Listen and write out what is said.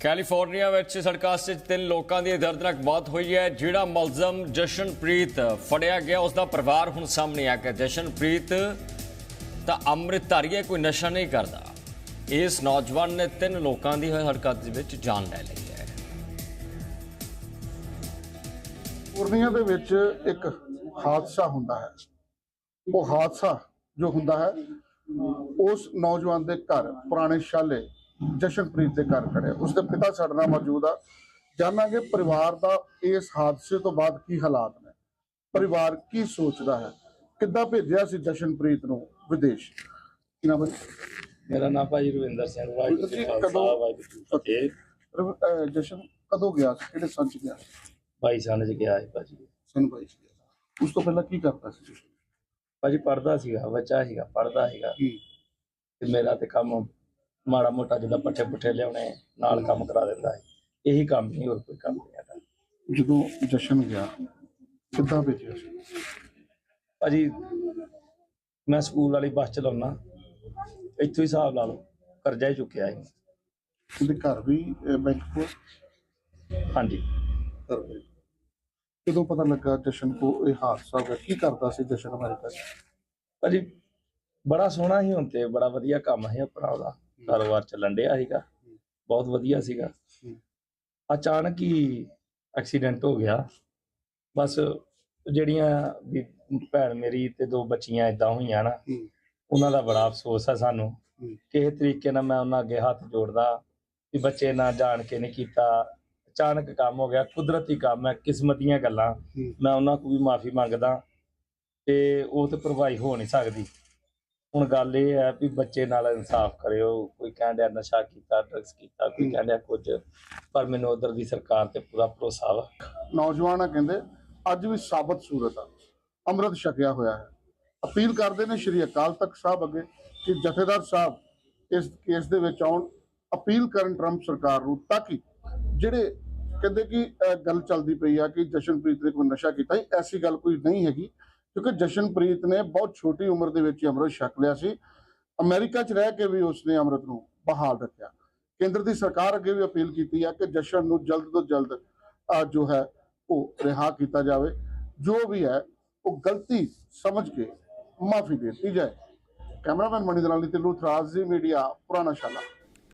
California ਵਿੱਚ ਸੜਕਾਂ 'ਤੇ ਤਿੰਨ ਲੋਕਾਂ ਦੀ ਦਰਦਨਾਕ ਮੌਤ ਹੋਈ ਹੈ, ਜਿਹੜਾ ਮੁਲਜ਼ਮ ਜਸ਼ਨਪ੍ਰੀਤ ਫੜਿਆ ਗਿਆ। ਉਸ ਦਾ ਪਰਿਵਾਰ ਹੁਣ ਸਾਹਮਣੇ ਆ ਗਿਆ। ਜਸ਼ਨਪ੍ਰੀਤ ਤਾਂ ਅੰਮ੍ਰਿਤਧਾਰੀ ਹੈ, ਕੋਈ ਨਸ਼ਾ ਨਹੀਂ ਕਰਦਾ। ਇਸ ਨੌਜਵਾਨ ਨੇ ਤਿੰਨ ਲੋਕਾਂ ਦੀ ਸੜਕਾਂ ਦੇ ਵਿੱਚ ਜਾਨ ਲੈ ਲਈ ਹੈ। ਪੂਰਨੀਆ ਦੇ ਵਿੱਚ ਇੱਕ ਹਾਦਸਾ ਹੁੰਦਾ ਹੈ। ਉਹ ਹਾਦਸਾ ਜੋ ਹੁੰਦਾ ਹੈ, ਉਸ ਨੌਜਵਾਨ ਦੇ ਘਰ ਪੁਰਾਣੇ ਸ਼ਾਲੇ ਜਸ਼ਨਪ੍ਰੀਤ ਦੇ ਘਰ ਖੜੇ ਉਸ ਦੇ ਪਿਤਾ ਸਾਡੇ ਨਾਲ ਮੌਜੂਦ ਆ। ਜਾਣਾਂਗੇ ਪਰਿਵਾਰ ਦਾ ਇਸ ਹਾਦਸੇ ਤੋਂ ਬਾਅਦ ਕੀ ਹਾਲਾਤ ਨੇ। ਪਰਿਵਾਰ ਕੀ ਸੋਚਦਾ ਹੈ? ਕਿੱਦਾਂ ਭੇਜਿਆ ਸੀ ਜਸ਼ਨਪ੍ਰੀਤ ਨੂੰ ਵਿਦੇਸ਼? ਕੀ ਨਾਮ ਹੈ ਮੇਰਾ ਨਾਮ ਭਾਜੀ ਰਵਿੰਦਰ ਸਿੰਘ ਵਾਹਿਗੁਰੂ ਜੀ ਕਦੋਂ- ਅਹ ਜਸ਼ਨ ਕਦੋਂ ਗਿਆ ਸੀ? ਕਿਹੜੇ ਸੰਚ ਗਿਆ ਸੀ? ਬਾਈ ਸਾਲ ਚ ਗਿਆ ਸੀ ਭਾਜੀ। ਸਨ ਸੀ। ਉਸ ਤੋਂ ਪਹਿਲਾਂ ਕੀ ਕਰਦਾ ਸੀ? ਭਾਜੀ ਪੜਦਾ ਸੀਗਾ ਬੱਚਾ ਸੀਗਾ ਪੜਦਾ ਸੀਗਾ। ਤੇ ਮੇਰਾ ਤੇ ਕੰਮ ਮਾੜਾ ਮੋਟਾ ਜਿੱਦਾਂ ਪੱਠੇ ਪੁੱਠੇ ਲਿਆਉਣੇ ਨਾਲ ਕੰਮ ਕਰਾ ਦਿੰਦਾ ਹੈ। ਇਹੀ ਕੰਮ ਨਹੀਂ ਹੋਰ ਕੋਈ ਕੰਮ ਨਹੀਂ ਹੈਗਾ। ਜਦੋਂ ਜਸ਼ਨ ਗਿਆ ਕਿੱਦਾਂ ਭੇਜਿਆ ਸੀ ਭਾਜੀ ਮੈਂ ਸਕੂਲ ਵਾਲੀ ਬੱਸ ਚਲਾਉਣਾ ਇੱਥੋਂ ਹੀ ਹਿਸਾਬ ਲਾ ਲਓ ਕਰਜ਼ਾ ਹੀ ਚੁੱਕਿਆ ਸੀ। ਉਹਦੇ ਘਰ ਵੀ ਬੈਂਕ ਕੋਲ? ਹਾਂਜੀ। ਘਰ ਵੀ। ਕਦੋਂ ਪਤਾ ਲੱਗਾ ਜਸ਼ਨ ਕੋ ਇਹ ਹਾਦਸਾ ਹੋ ਗਿਆ ਕੀ ਕਰਦਾ ਸੀ ਜਸ਼ਨ ਅਮਰੀਕਾ ਭਾਜੀ ਬੜਾ ਸੋਹਣਾ ਸੀ ਹੁਣ ਤੇ ਬੜਾ ਵਧੀਆ ਕੰਮ ਸੀ ਆਪਣਾ ਉਹਦਾ। ਕਾਰੋਬਾਰ ਚੱਲਣ ਡਿਆ ਸੀਗਾ। ਬਹੁਤ ਵਧੀਆ ਸੀਗਾ। ਅਚਾਨਕ ਹੀ ਐਕਸੀਡੈਂਟ ਹੋ ਗਿਆ। ਬਸ ਜਿਹੜੀਆਂ ਵੀ ਭੈਣ ਮੇਰੀ ਤੇ ਦੋ ਬੱਚੀਆਂ ਇਦਾਂ ਹੋਈਆਂ ਨਾ। ਉਹਨਾਂ ਦਾ ਬੜਾ ਅਫਸੋਸ ਹੈ ਸਾਨੂੰ। ਕਿਸੇ ਤਰੀਕੇ ਨਾਲ ਮੈਂ ਉਹਨਾਂ ਅੱਗੇ ਹੱਥ ਜੋੜਦਾ ਵੀ ਬੱਚੇ ਨਾ ਜਾਣ ਕੇ ਨਹੀਂ ਕੀਤਾ। ਅਚਾਨਕ ਕੰਮ ਹੋ ਗਿਆ ਕੁਦਰਤੀ ਕੰਮ ਹੈ ਕਿਸਮਤੀਆਂ ਗੱਲਾਂ। ਮੈਂ ਉਹਨਾਂ ਕੋਲ ਵੀ ਮਾਫੀ ਮੰਗਦਾ ਤੇ ਉਹ ਤੇ ਭਰਵਾਈ ਹੋ ਨਹੀਂ ਸਕਦੀ। ਹੁਣ ਗੱਲ ਇਹ ਹੈ ਵੀ ਬੱਚੇ ਨਾਲ ਇਨਸਾਫ ਕਰਿਓ ਕੋਈ ਕਹਿੰਦਾ ਨਸ਼ਾ ਕੀਤਾ ਡਰਗਸ ਕੀਤਾ ਕੋਈ। ਕਹਿੰਦਾ ਕੁਝ ਪਰ ਮੈਨੂੰ ਉਧਰ ਦੀ ਸਰਕਾਰ ਤੇ ਪੂਰਾ ਭਰੋਸਾ ਵਾ। ਨੌਜਵਾਨ ਆ ਕਹਿੰਦੇ ਅੱਜ ਵੀ ਸਾਬਤ ਸੂਰਤ ਆ ਅੰਮ੍ਰਿਤ ਛਕਿਆ ਹੋਇਆ ਹੈ। ਅਪੀਲ ਕਰਦੇ ਨੇ ਸ਼੍ਰੀ ਅਕਾਲ ਤਖਤ ਸਾਹਿਬ ਅੱਗੇ ਕਿ ਜਥੇਦਾਰ ਸਾਹਿਬ ਇਸ ਕੇਸ ਦੇ ਵਿੱਚ ਆਉਣ ਅਪੀਲ ਕਰਨ ਟਰੰਪ ਸਰਕਾਰ ਨੂੰ ਤਾਂ ਕਿ ਜਿਹੜੇ ਕਹਿੰਦੇ ਕਿ ਗੱਲ ਚੱਲਦੀ ਪਈ ਆ ਕਿ ਜਸ਼ਨਪ੍ਰੀਤ ਨੇ ਕੋਈ ਨਸ਼ਾ ਕੀਤਾ ਐਸੀ ਗੱਲ ਕੋਈ ਨਹੀਂ ਹੈਗੀ। ਕਿਉਂਕਿ ਜਸ਼ਨਪ੍ਰੀਤ ਨੇ ਬਹੁਤ ਛੋਟੀ ਉਮਰ ਦੇ ਵਿੱਚ ਹੀ ਅੰਮ੍ਰਿਤ ਛਕ ਲਿਆ ਸੀ। ਅਮਰੀਕਾ 'ਚ ਰਹਿ ਕੇ ਵੀ ਉਸਨੇ ਅੰਮ੍ਰਿਤ ਨੂੰ ਬਹਾਲ ਰੱਖਿਆ। ਕੇਂਦਰ ਦੀ ਸਰਕਾਰ ਅੱਗੇ ਵੀ ਅਪੀਲ ਕੀਤੀ ਹੈ ਕਿ ਜਸ਼ਨ ਨੂੰ ਜਲਦ ਤੋਂ ਜਲਦ ਜੋ ਹੈ, ਉਹ ਰਿਹਾ ਕੀਤਾ ਜਾਵੇ। ਜੋ ਵੀ ਹੈ, ਉਹ ਗਲਤੀ ਸਮਝ ਕੇ ਮਾਫੀ ਦੇ ਦਿੱਤੀ ਜਾਏ। ਕੈਮਰਾਮੈਨ ਮਣੀ ਦਲਾਲੀ ਤੇ ਲੂਥਰਾਜ਼ ਜੀ ਮੀਡੀਆ, ਪੁਰਾਣਾ ਸ਼ਾਲਾ।